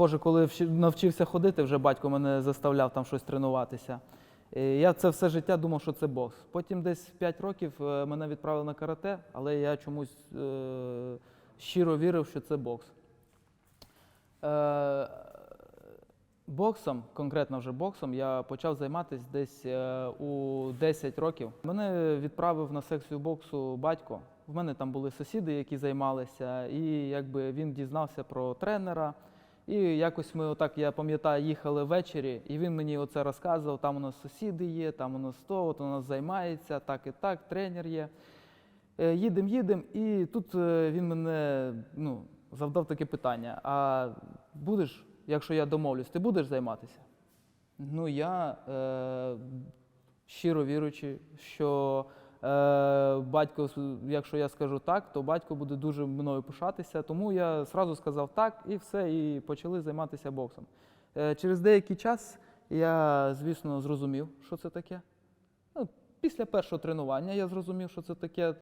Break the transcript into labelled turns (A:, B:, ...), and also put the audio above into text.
A: схоже, коли навчився ходити, вже батько мене заставляв там щось тренуватися. І я це все життя думав, що це бокс. Потім десь в 5 років е, мене відправили на карате, але я чомусь е, щиро вірив, що це бокс. Е, боксом, конкретно вже боксом, я почав займатися десь е, у 10 років. Мене відправив на секцію боксу батько. В мене там були сусіди, які займалися, і якби він дізнався про тренера. І якось ми, отак, я пам'ятаю, їхали ввечері, і він мені оце розказував, там у нас сусіди є, там у нас то, от у нас займається, так і так, тренер є. Їдемо, їдемо, і тут е, він мене ну, завдав таке питання: а будеш, якщо я домовлюсь, ти будеш займатися? Ну, я е, щиро віруючи, що батько, якщо я скажу так, то батько буде дуже мною пишатися. Тому я зразу сказав так і все, і почали займатися боксом. Е, через деякий час я, звісно, зрозумів, що це таке. Ну, після першого тренування я зрозумів, що це таке.